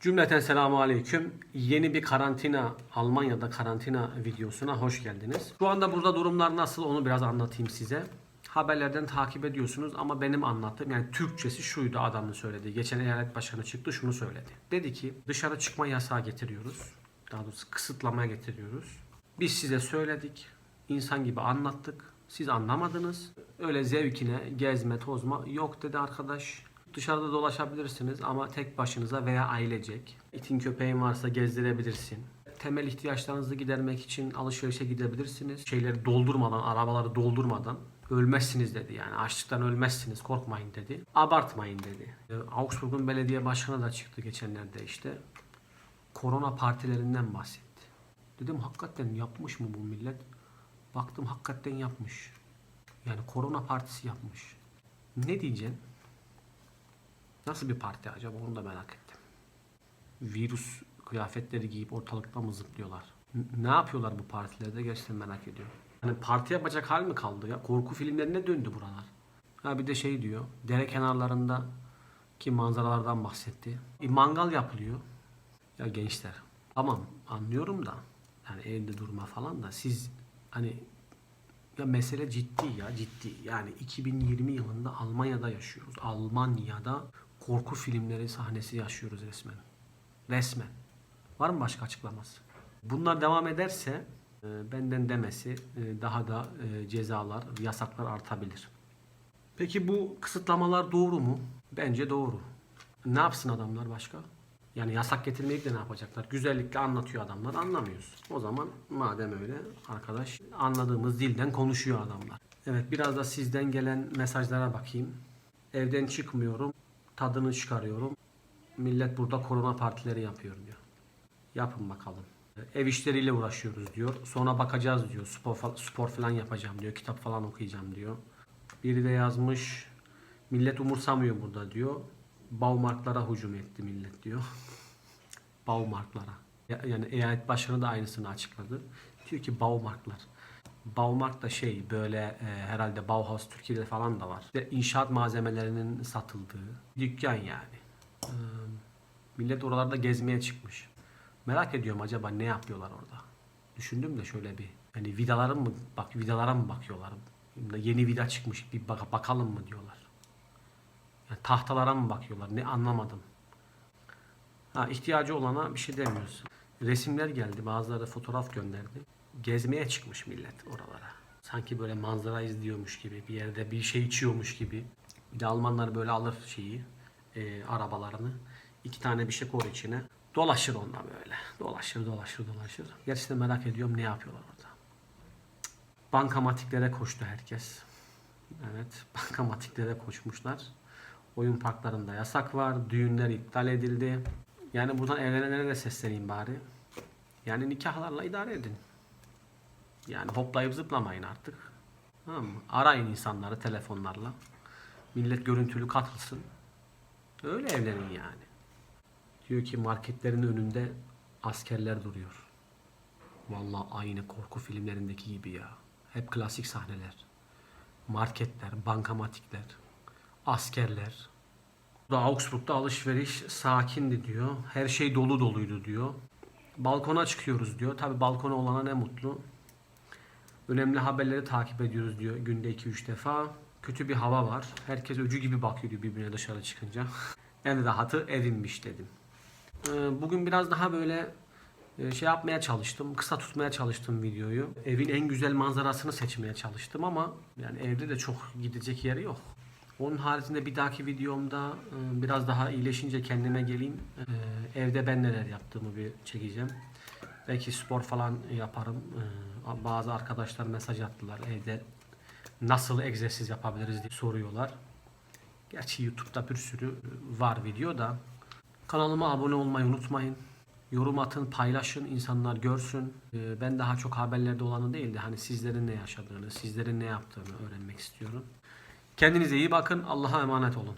Cümleten selamu aleyküm. Yeni bir karantina, Almanya'da karantina videosuna hoş geldiniz. Şu anda burada durumlar nasıl onu biraz anlatayım size. Haberlerden takip ediyorsunuz ama benim anlattığım yani Türkçesi şuydu adamın söylediği. Geçen eyalet başkanı çıktı şunu söyledi. Dedi ki dışarı çıkma yasağı getiriyoruz. Daha doğrusu kısıtlamaya getiriyoruz. Biz size söyledik. insan gibi anlattık. Siz anlamadınız. Öyle zevkine gezme tozma yok dedi arkadaş. Dışarıda dolaşabilirsiniz ama tek başınıza veya ailecek. İtin köpeğin varsa gezdirebilirsin. Temel ihtiyaçlarınızı gidermek için alışverişe gidebilirsiniz. Şeyleri doldurmadan, arabaları doldurmadan ölmezsiniz dedi yani. Açlıktan ölmezsiniz korkmayın dedi. Abartmayın dedi. Ee, Augsburg'un belediye başkanı da çıktı geçenlerde işte. Korona partilerinden bahsetti. Dedim hakikaten yapmış mı bu millet? Baktım hakikaten yapmış. Yani korona partisi yapmış. Ne diyeceksin? Nasıl bir parti acaba onu da merak ettim. Virüs kıyafetleri giyip ortalıkta mı zıplıyorlar? N- ne yapıyorlar bu partilerde gerçekten merak ediyorum. Hani parti yapacak hal mi kaldı ya? Korku filmlerine döndü buralar. Ha bir de şey diyor. Dere kenarlarında ki manzaralardan bahsetti. Bir mangal yapılıyor. Ya gençler tamam anlıyorum da yani evde durma falan da siz hani ya mesele ciddi ya ciddi. Yani 2020 yılında Almanya'da yaşıyoruz. Almanya'da korku filmleri sahnesi yaşıyoruz resmen. Resmen. Var mı başka açıklaması? Bunlar devam ederse e, benden demesi e, daha da e, cezalar, yasaklar artabilir. Peki bu kısıtlamalar doğru mu? Bence doğru. Ne yapsın adamlar başka? Yani yasak getirmeyip de ne yapacaklar? Güzellikle anlatıyor adamlar, anlamıyoruz. O zaman madem öyle arkadaş anladığımız dilden konuşuyor adamlar. Evet biraz da sizden gelen mesajlara bakayım. Evden çıkmıyorum, tadını çıkarıyorum. Millet burada korona partileri yapıyor diyor. Yapın bakalım. Ev işleriyle uğraşıyoruz diyor. Sonra bakacağız diyor. Spor, spor falan yapacağım diyor. Kitap falan okuyacağım diyor. Biri de yazmış. Millet umursamıyor burada diyor. Baumarktlara hücum etti millet diyor. Baumarktlara. Ya- Yani eyalet başkanı da aynısını açıkladı. Diyor ki Baumarktlar. Baumarkt da şey böyle e, herhalde Bauhaus Türkiye'de falan da var. İşte inşaat malzemelerinin satıldığı dükkan yani. Ee, millet oralarda gezmeye çıkmış. Merak ediyorum acaba ne yapıyorlar orada? Düşündüm de şöyle bir hani vidalara mı bak vidalara mı bakıyorlar? Yeni vida çıkmış bir bak- bakalım mı diyorlar. Yani tahtalara mı bakıyorlar? Ne anlamadım. Ha, ihtiyacı olana bir şey demiyoruz. Resimler geldi. Bazıları fotoğraf gönderdi. Gezmeye çıkmış millet oralara. Sanki böyle manzara izliyormuş gibi. Bir yerde bir şey içiyormuş gibi. Bir de Almanlar böyle alır şeyi. e, arabalarını. iki tane bir şey koyar içine. Dolaşır onunla böyle. Dolaşır dolaşır dolaşır. Gerçekten merak ediyorum ne yapıyorlar orada. Bankamatiklere koştu herkes. Evet, bankamatiklere koşmuşlar. Oyun parklarında yasak var. Düğünler iptal edildi. Yani buradan evlenenlere de sesleneyim bari. Yani nikahlarla idare edin. Yani hoplayıp zıplamayın artık. Tamam mı? Arayın insanları telefonlarla. Millet görüntülü katılsın. Öyle evlenin yani. Diyor ki marketlerin önünde askerler duruyor. Vallahi aynı korku filmlerindeki gibi ya. Hep klasik sahneler. Marketler, bankamatikler, askerler. Burada Augsburg'da alışveriş sakindi diyor. Her şey dolu doluydu diyor. Balkona çıkıyoruz diyor. Tabi balkona olana ne mutlu. Önemli haberleri takip ediyoruz diyor günde 2-3 defa. Kötü bir hava var. Herkes öcü gibi bakıyor diyor birbirine dışarı çıkınca. en rahatı evimmiş dedim. Ee, Bugün biraz daha böyle e, şey yapmaya çalıştım. Kısa tutmaya çalıştım videoyu. Evin en güzel manzarasını seçmeye çalıştım ama yani evde de çok gidecek yeri yok. Onun haricinde bir dahaki videomda e, biraz daha iyileşince kendime geleyim. E, Evde ben neler yaptığımı bir çekeceğim. Belki spor falan yaparım. E, Bazı arkadaşlar mesaj attılar evde nasıl egzersiz yapabiliriz diye soruyorlar. Gerçi YouTube'da bir sürü var video da. Kanalıma abone olmayı unutmayın. Yorum atın, paylaşın, insanlar görsün. Ee, Ben daha çok haberlerde olanı değil de hani sizlerin ne yaşadığını, sizlerin ne yaptığını öğrenmek istiyorum. Kendinize iyi bakın. Allah'a emanet olun.